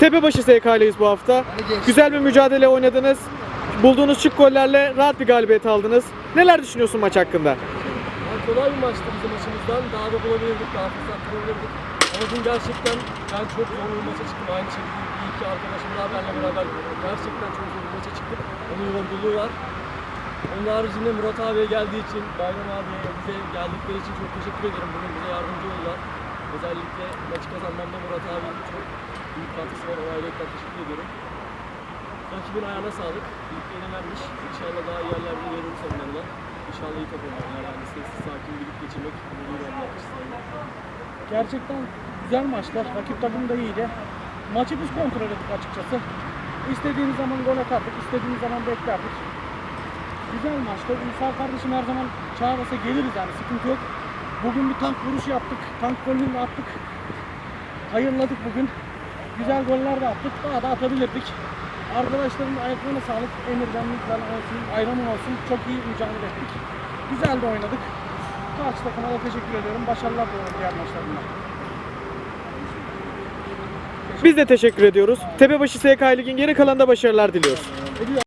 Tepebaşı SK'liyiz bu hafta. Güzel bir mücadele oynadınız. Bulduğunuz şık gollerle rahat bir galibiyet aldınız. Neler düşünüyorsun maç hakkında? Yani kolay bir maçtı bizim açımızdan. Daha da bulabilirdik, daha fırsat bulabilirdik. Ama dün gerçekten ben çok zor bir maça çıktım. Aynı şekilde bir iki arkadaşım daha benimle beraber gerçekten çok zor bir maça çıktık. Onun yorgunluğu var. Onun haricinde Murat abiye geldiği için, Bayram abiye bize geldikleri için çok teşekkür ederim. Bugün bize yardımcı oldular. Özellikle maçı kazanmamda Murat abinin çok büyük katkısı var. Ona ayrıca teşekkür ediyorum. Rakibin ayağına sağlık. İlk yenelenmiş. İnşallah daha iyi yerlerde görürüz onlarla. İnşallah iyi top oynarlar. Yani sessiz sakin bir geçirmek olmak istedim. Gerçekten güzel maçlar. Rakip takım da iyiydi. Maçı biz kontrol ettik açıkçası. İstediğimiz zaman gol atardık, istediğimiz zaman beklerdik. Güzel maçtı. Ünsal kardeşim her zaman çağırırsa geliriz yani sıkıntı yok. Bugün bir tank vuruşu yaptık. Tank golünü de attık. Hayırladık bugün. Güzel goller de attık. Daha da atabilirdik. Arkadaşların ayaklarına sağlık. Emircan, Mikran olsun, Ayran'ın olsun. Çok iyi mücadele ettik. Güzel de oynadık. Karşı takıma da teşekkür ediyorum. Başarılar diliyorum diğer maçlarında. Biz de teşekkür ediyoruz. Tepebaşı SK Lig'in geri kalanında başarılar diliyoruz.